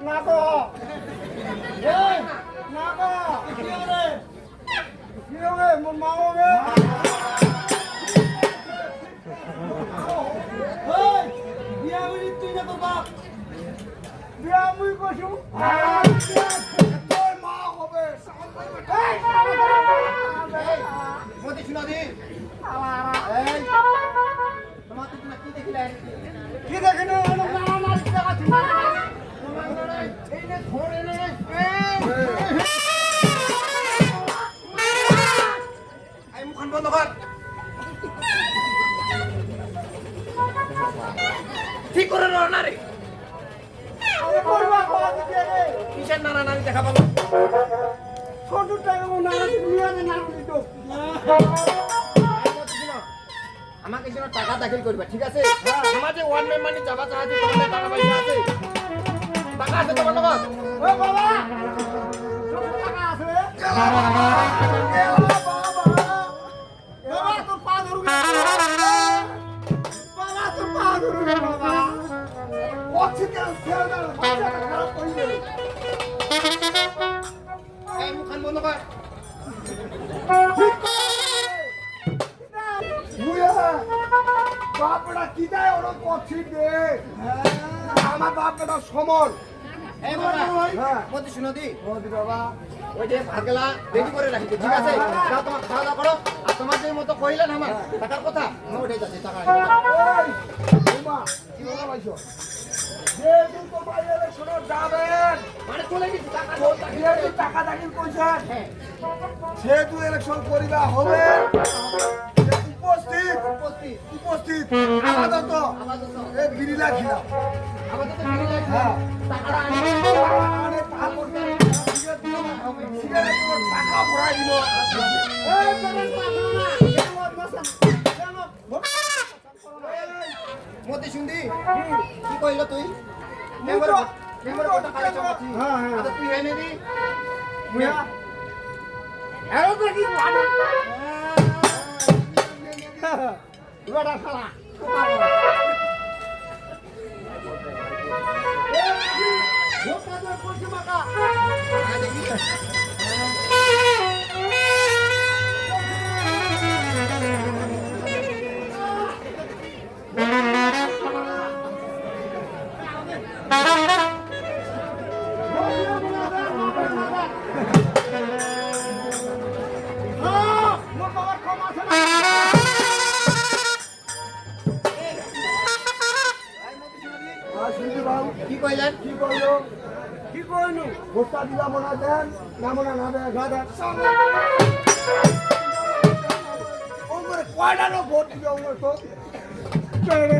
ক না তো এই না তো কি রে কি রে মোর মা হবে এই বিয়া হইলি তুই আমাকে যেন টাকা দাখিল করবে ঠিক আছে? আমার যে ওয়ান মেম্বার নি যাবা তোমার টাকা পয়সা আছে। টাকা আছে তোমার লগত ও বাবা! টাকা আছে। বাবা বাবা তো পা ধরু বাবা তো পা ধরু বাবা। কচ্ছে কেন ছেড়ে দাও বন্ধ কর বাপটা কি দেয় ওরা করছি দে আমার বাপটা সমর। হ্যাঁ। মতি শুনো দি। মোদি বাবা। ওই যে ভাতগুলা রেডি করে রাখিতে ঠিক আছে? যাও তোমার খাওয়া দাওয়া করো। আর তোমার যে মতো কইলেন আমার টাকার কথা উঠে যাচ্ছে টাকা যেদিন তো বাইরে শোনো যাবেন যেহেতু টাকা দাখিল করছেন হ্যাঁ সেহেতু ইলেকশন করিবা হবে উপস্থিত উপস্থিত আপাতত এই বিড়িলা হ্যাঁ দিও, টাকা ভরাই দিব মতি শুনদি কি কইলো তুই মুই তো- কি কইলেন? কি কইলো? কি কইলো ভোটটা দিলাম না দেন না মনে না দেন না দেন। ওমরে কয়টা নো ভোট দিবে ওমরে তো? এই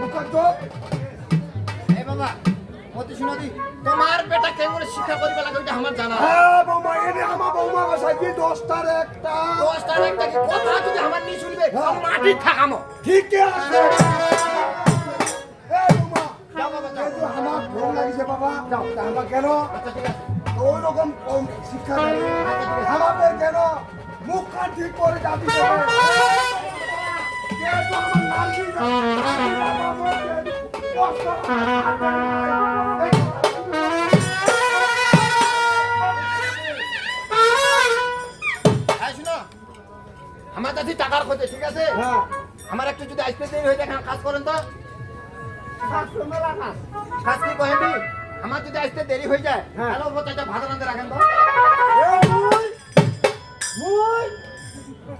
মুখা তো। এই বাবা মতি শুনো দি তোমার বেটা কেমন শিক্ষা করিবা লাগে ওইটা আমার জানা হ্যাঁ বৌমা এনে আমার বৌমা বাসায় কি দশটার একটা। দশটার একটা কি কথা যদি আমার নি শুনবে আমি মাটি থাকামো ঠিক আছে। এই বৌমা যাও বাবা যাও এই যে আমার ফোন লাগিছে বাবা যাও আমরা কেন? আচ্ছা ঠিক আছে। ওই রকম কম শিক্ষা আমাদের কেন মুখ কান ঠিক করে যাবি আমার নালকি কাছে টাকার খোঁজে ঠিক আছে? হ্যাঁ। আমার একটু যদি আসতে দেরি হয়ে যায় কাজ করেন তো। কাজ কি কহেন আমার যদি আসতে দেরি হয়ে যায় হ্যাঁ। তাহলে ওপর চারটা ভাত রাখেন তো। মুই মুই।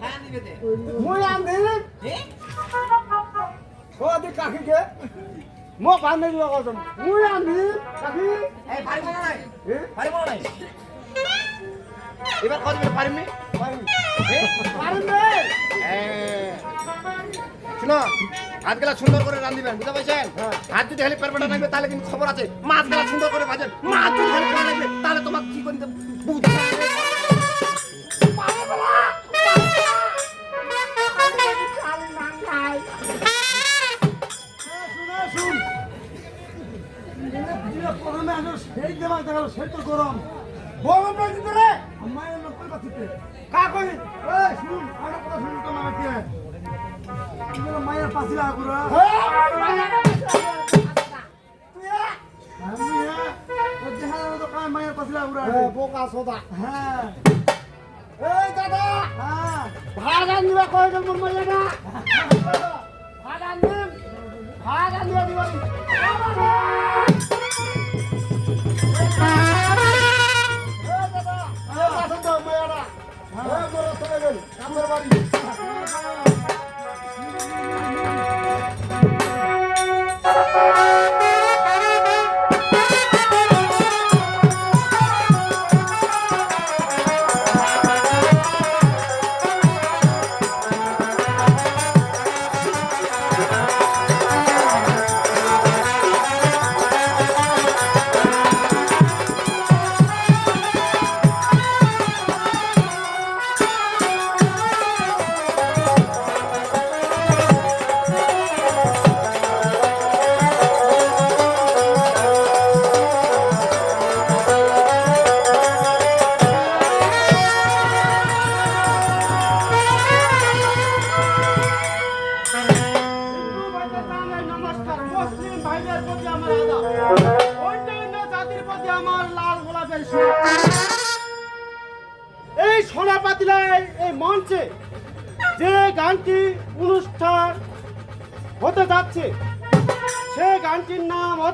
হ্যাঁ দে। বান্ধি মই কাকি। এই পারিব না নাই? পারিব না নাই? এবার কত দিবে পারিমনি শুনো হাতগুলা সুন্দর করে রান্ধিবেন বুঝতে পারছেন? হ্যাঁ। হাত যদি হেলি পেরপেটা লাগবে তাহলে কিন্তু খবর আছে। মাছগুলা সুন্দর করে ভাজেন মাছ যদি হেলি পেরে তাহলে তোমার কি করিতে বুঝতে এই দাদা হ্যাঁ ভাড়া নিবা কই দেব মাইয়া না ভাড়া নিম ভাড়া নিবা দিবা নমস্কার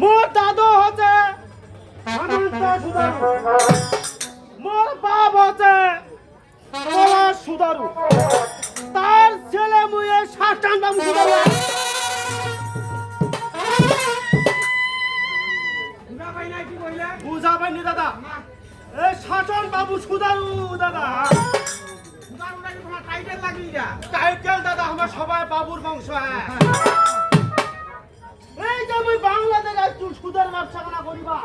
মোর দাদু হচ্ছে মোর বাপ হচ্ছে কলা সুদারু তার ছেলে মুয়ে শাসন বাবু সুদারু বুঝা পাইনি দাদা। এই শাসন বাবু সুদারু দাদা। টাইটেল দাদা আমার সবাই বাবুর বংশ হ্যাঁ। বাংলাদেশ একটু সুদের ব্যবসা কেনা করিবা?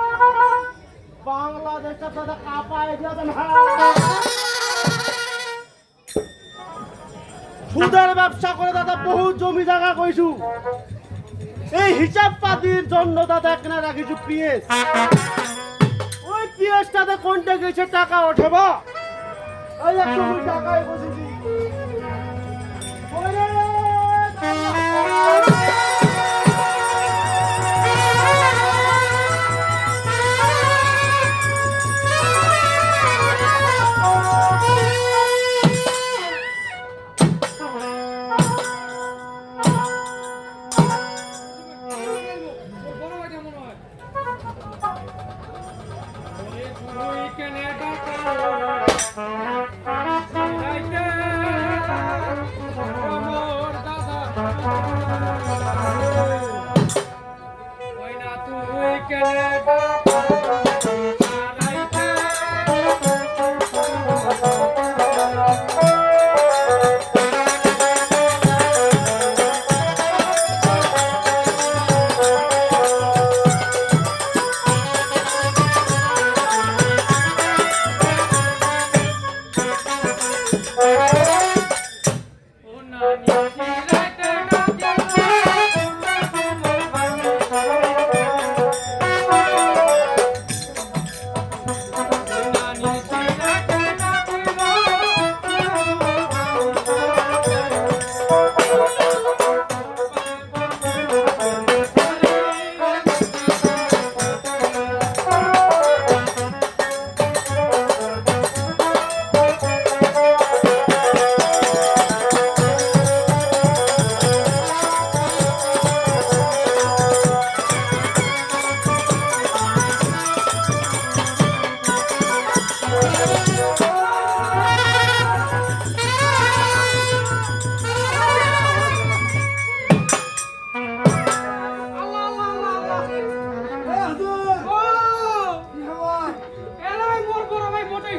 সুদের ব্যবসা করে দাদা বহু জমি জায়গা কইছু এই হিসাব পাতির জন্য দাদা এখানে রাখিছু পিএস। ওই পিএসটাতে কোনটা গেছে টাকা ওঠেবা ওই একটু টাকায় বসেছি।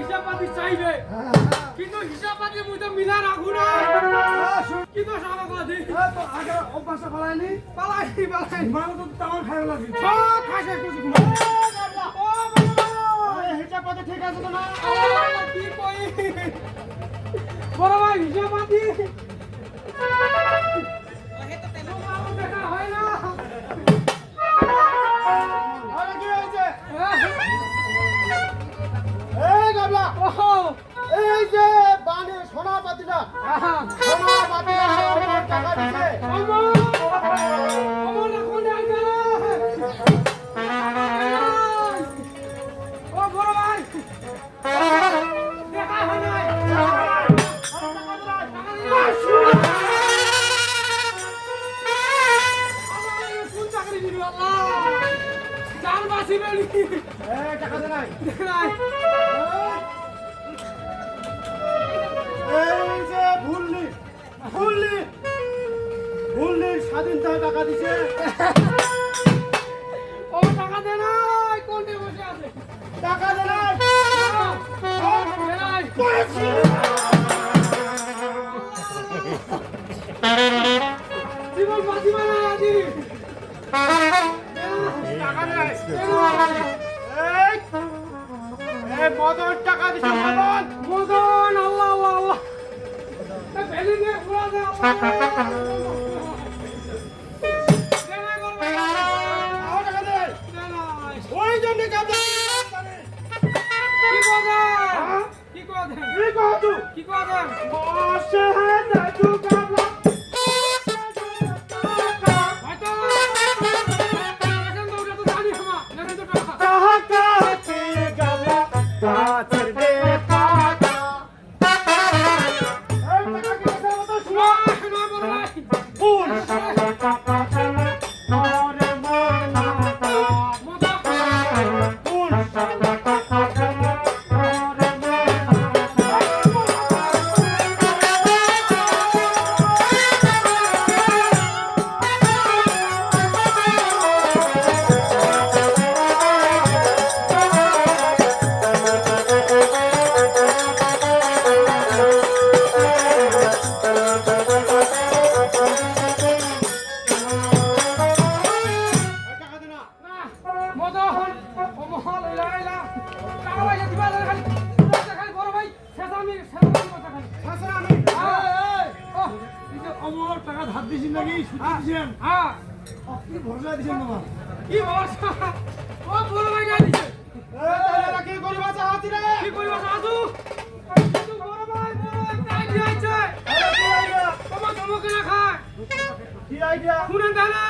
হিসাবপাতি চাইবে। কিন্তু হিসাবপাতি মুই তো মিলা রাখু না। কি তো সাবা কাদি তো আগে অভ্যাস পালাইনি পালাইনি পালাইনি মানে তো তাও খাই লাগি সব খাসে কিছু গুলো ও বাবা। হিসাবপাতি ঠিক আছে তো না? কি কই বড় ভাই হিসাবপাতি আহে তো তেল হয় না। স্বাধীন টাকা দিছে ও টাকা দে নাই কোনটি বসে আছে টাকা দে নাই জীবন বাঁচিবে না আজি মদন টাকা দিছে মদন আল্লাহ আল্লাহ আল্লাহ ভ্যালি দিয়ে ঘোরা কি কথা কি কথা কি কথা নাকি সুদ দিছেন। হ্যাঁ। আপনি ভরসা দিছেন বাবা? কি ভরসা? ও বড় ভাই গাই দিছে। এ তাহলে কি করিবা চাহাতি রে? কি কইবা চাহাতু? সাধু বড় ভাই বড় ভাই তাই তোমার চমকে না কি আইডিয়া শুনেন তাহলে।